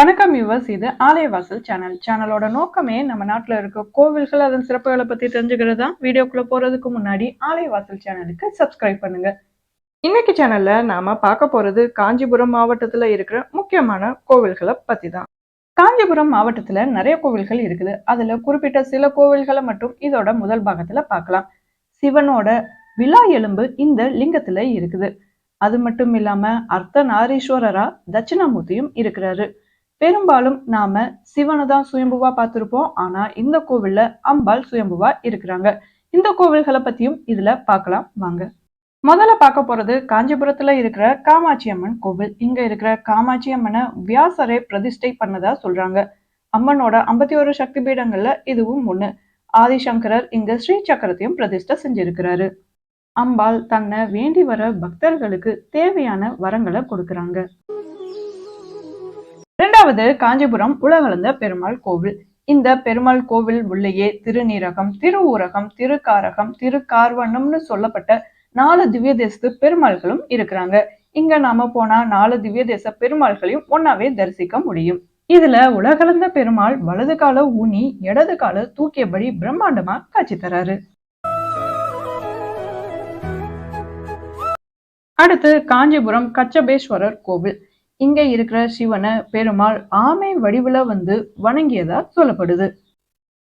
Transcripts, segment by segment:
வணக்கம் யுவர்ஸ் இது ஆலயவாசல் சேனல் சேனலோட நோக்கமே நம்ம நாட்டில் இருக்க கோவில்கள் அதன் சிறப்புகளை பற்றி தெரிஞ்சுக்கிறது? தான் வீடியோக்குள்ளே போகிறதுக்கு முன்னாடி ஆலயவாசல் சேனலுக்கு சப்ஸ்கிரைப் பண்ணுங்க. இன்னைக்கு சேனலில் நாம பார்க்க போகிறது காஞ்சிபுரம் மாவட்டத்தில் இருக்கிற முக்கியமான கோவில்களை பற்றி தான் காஞ்சிபுரம் மாவட்டத்தில் நிறைய கோவில்கள் இருக்குது. அதில் குறிப்பிட்ட சில கோவில்களை மட்டும் இதோட முதல் பாகத்தில் பார்க்கலாம். சிவனோட விழா எலும்பு இந்த லிங்கத்தில் இருக்குது. அது மட்டும் இல்லாமல் அர்த்தநாரீஸ்வரரா தட்சிணாமூர்த்தியும் இருக்கிறாரு. பெரும்பாலும் நாம சிவனை தான் சுயம்புவா பார்த்திருப்போம். ஆனா இந்த கோவில்ல அம்பாள் சுயம்புவா இருக்கிறாங்க. இந்த கோவில்களை பத்தியும் இதுல பார்க்கலாம். வாங்க. முதல்ல பார்க்க போறது காஞ்சிபுரத்துல இருக்கிற காமாட்சி அம்மன் கோவில். இங்க இருக்கிற காமாட்சி அம்மனை வியாசரை பிரதிஷ்டை பண்ணதா சொல்றாங்க. அம்மனோட ஐம்பத்தி ஒரு சக்தி பீடங்கள்ல இதுவும் ஒண்ணு. ஆதிசங்கரர் இங்க ஸ்ரீ சக்கரத்தையும் பிரதிஷ்டை செஞ்சிருக்கிறாரு. அம்பாள் தன்னை வேண்டி வர பக்தர்களுக்கு தேவையான வரங்களை கொடுக்கறாங்க. இரண்டாவது காஞ்சிபுரம் உலகளந்த பெருமாள் கோவில். இந்த பெருமாள் கோவில் உள்ளேயே திருநீரகம் திருஊரகம் திருக்காரகம் திருக்கார்வண்ணம்னு சொல்லப்பட்ட நாலு திவ்ய தேசத்து பெருமாள்களும் இருக்கிறாங்க. இங்க நாம போனா நாலு திவ்ய தேச பெருமாள்களையும் ஒன்னாவே தரிசிக்க முடியும். இதுல உலகளந்த பெருமாள் வலது கால ஊனி இடது கால தூக்கியபடி பிரம்மாண்டமா காட்சி தராரு. அடுத்து காஞ்சிபுரம் கச்சபேஸ்வரர் கோவில். இங்க இருக்கிற சிவனை பெருமாள் ஆமை வடிவுல வந்து வணங்கியதா சொல்லப்படுது.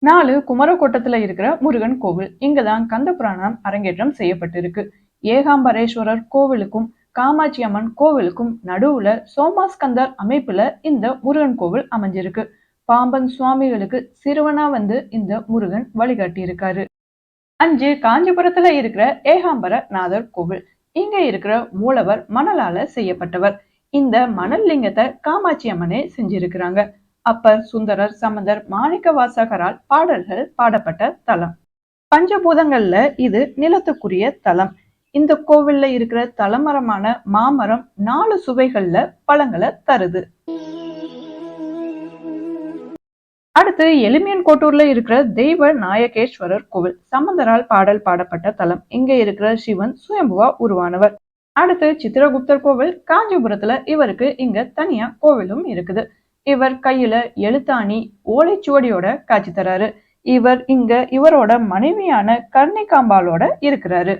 நாலு குமரக்கோட்டத்துல இருக்கிற முருகன் கோவில் இங்கதான் கந்த புராணம் அரங்கேற்றம் செய்யப்பட்டிருக்கு. ஏகாம்பரேஸ்வரர் கோவிலுக்கும் காமாட்சி அம்மன் கோவிலுக்கும் நடுவுல சோமாஸ்கந்தர் அமைப்புல இந்த முருகன் கோவில் அமைஞ்சிருக்கு. பாம்பன் சுவாமிகளுக்கு சிறுவனா வந்து இந்த முருகன் வழிகாட்டி இருக்காரு அஞ்சு காஞ்சிபுரத்துல இருக்கிற ஏகாம்பர நாதர் கோவில் இங்க இருக்கிற மூலவர் மணலால செய்யப்பட்டவர். இந்த மணல் லிங்கத்தை காமாட்சி அம்மனே செஞ்சிருக்கிறாங்க. அப்பர் சுந்தரர் சமந்தர் மாணிக்க வாசகரால் பாடல்கள் பாடப்பட்ட தலம். பஞ்சபூதங்கள்ல இது நிலத்துக்குரிய தலம். இந்த கோவில்ல இருக்கிற தலமரமான மாமரம் நாலு சுவைகள்ல பழங்களை தருது. அடுத்து எளிமையன் கோட்டூர்ல இருக்கிற தெய்வ நாயகேஸ்வரர் கோவில். சமந்தரால் பாடல் பாடப்பட்ட தலம். இங்க இருக்கிற சிவன் சுயம்புவா உருவானவர். அடுத்து சித்திரகுப்தர் கோவில் காஞ்சிபுரத்துல இவருக்கு இங்க தனியா கோவிலும் இருக்குது. இவர் கையில எழுத்தாணி ஓலைச்சுவடியோட காட்சி தராரு. இவர் இங்க இவரோட மனைவியான கர்ணிகாம்பாலோட இருக்கிறாரு.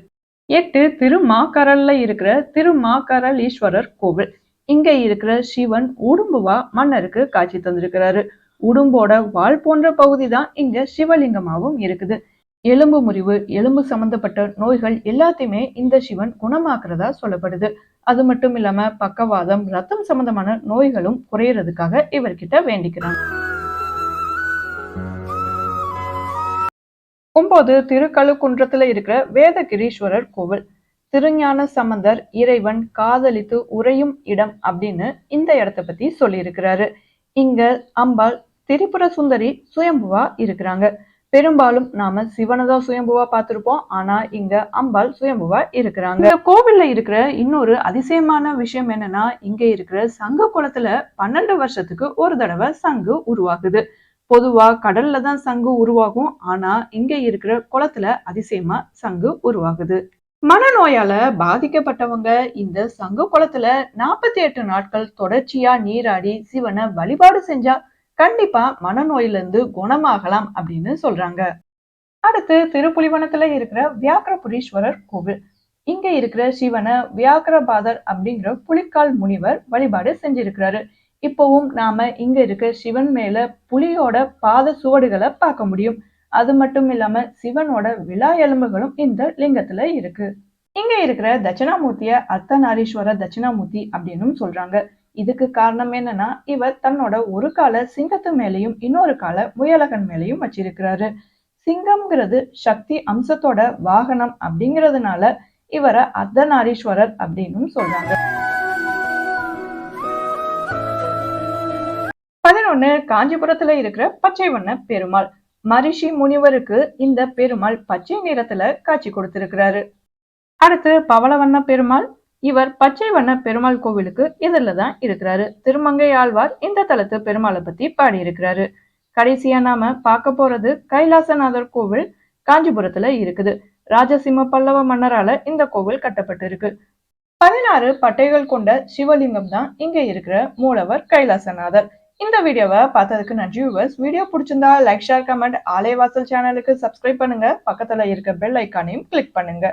எட்டு திருமாக்கரல்ல இருக்கிற திருமாக்கரலீஸ்வரர் கோவில். இங்க இருக்கிற சிவன் உடும்புவா மன்னருக்கு காட்சி தந்திருக்கிறாரு. உடும்போட வால் போன்ற பகுதி தான் இங்க சிவலிங்கமாவும் இருக்குது. எலும்பு முறிவு எலும்பு சம்பந்தப்பட்ட நோய்கள் எல்லாத்தையுமே இந்த சிவன் குணமாக்குறதா சொல்லப்படுது. அது மட்டும் இல்லாம பக்கவாதம் ரத்தம் சம்பந்தமான நோய்களும் குறையறதுக்காக இவர்கிட்ட வேண்டிக்கிறாங்க. ஒன்பது திருக்கழுக்குன்றத்துல இருக்கிற வேதகிரீஸ்வரர் கோவில். திருஞான சம்பந்தர் இறைவன் காதலித்து உறையும் இடம் அப்படின்னு இந்த இடத்த பத்தி சொல்லியிருக்கிறாரு. இங்க அம்பாள் திரிபுர சுந்தரி சுயம்புவா இருக்கிறாங்க. பெரும்பாலும் நாம சிவனதா சுயம்புவா பார்த்திருப்போம். ஆனா இங்க அம்பாள் சுயம்புவா இருக்கிறாங்க. இந்த கோவில்ல இருக்கிற இன்னொரு அதிசயமான விஷயம் என்னன்னா இங்க இருக்கிற சங்கு குளத்துல பன்னெண்டு வருஷத்துக்கு ஒரு தடவை சங்கு உருவாகுது. பொதுவா கடல்ல தான் சங்கு உருவாகும். ஆனா இங்க இருக்கிற குளத்துல அதிசயமா சங்கு உருவாகுது. மனநோயால பாதிக்கப்பட்டவங்க இந்த சங்கு குளத்துல நாற்பத்தி எட்டு நாட்கள் தொடர்ச்சியா நீராடி சிவனை வழிபாடு செஞ்சா கண்டிப்பா மனநோயில இருந்து குணமாகலாம் அப்படின்னு சொல்றாங்க. அடுத்து திருப்புலிவனத்துல இருக்கிற வியாக்கிரபுரீஸ்வரர் கோவில். இங்க இருக்கிற சிவனை வியாக்கிரபாதர் அப்படிங்கிற புலிக்கால் முனிவர் வழிபாடு செஞ்சிருக்கிறாரு. இப்பவும் நாம இங்க இருக்க சிவன் மேல புலியோட பாத சுவடுகளை பார்க்க முடியும். அது மட்டும் இல்லாம சிவனோட விழா எலும்புகளும் இந்த லிங்கத்துல இருக்கு. இங்க இருக்கிற தட்சிணாமூர்த்திய அர்த்தநாரீஸ்வர தட்சிணாமூர்த்தி அப்படின்னும் சொல்றாங்க. இதுக்கு காரணம் என்னன்னா இவர் தன்னோட ஒரு கால சிங்கத்து மேலையும் இன்னொரு கால முயலகன் மேலையும் வச்சிருக்கிறாரு. சிங்கம்ங்கிறது சக்தி அம்சத்தோட வாகனம் அப்படிங்கிறதுனால இவரை அர்த்தநாரீஸ்வரர் அப்படின்னு சொல்றாங்க. பதினொன்னு காஞ்சிபுரத்துல இருக்கிற பச்சை வண்ண பெருமாள். மரிஷி முனிவருக்கு இந்த பெருமாள் பச்சை நிறத்துல காட்சி கொடுத்திருக்கிறாரு. அடுத்து பவளவண்ண பெருமாள். இவர் பச்சை வண்ண பெருமாள் கோவிலுக்கு எதிரில் தான் இருக்கிறாரு. திருமங்கை ஆழ்வார் இந்த தலத்து பெருமாளை பத்தி பாடியிருக்கிறாரு. கடைசியா நாம பார்க்க போறது கைலாசநாதர் கோவில் காஞ்சிபுரத்துல இருக்குது. ராஜசிம்ம பல்லவ மன்னரால இந்த கோவில் கட்டப்பட்டிருக்கு. பதினாறு பட்டைகள் கொண்ட சிவலிங்கம் தான் இங்க இருக்கிற மூலவர் கைலாசநாதர். இந்த வீடியோவை பார்த்ததுக்கு நன்றி வியூவர்ஸ் வீடியோ பிடிச்சிருந்தா லைக் ஷேர் கமெண்ட் ஆலயவாசல் சேனலுக்கு சப்ஸ்கிரைப் பண்ணுங்க. பக்கத்துல இருக்க பெல் ஐக்கானையும் கிளிக் பண்ணுங்க.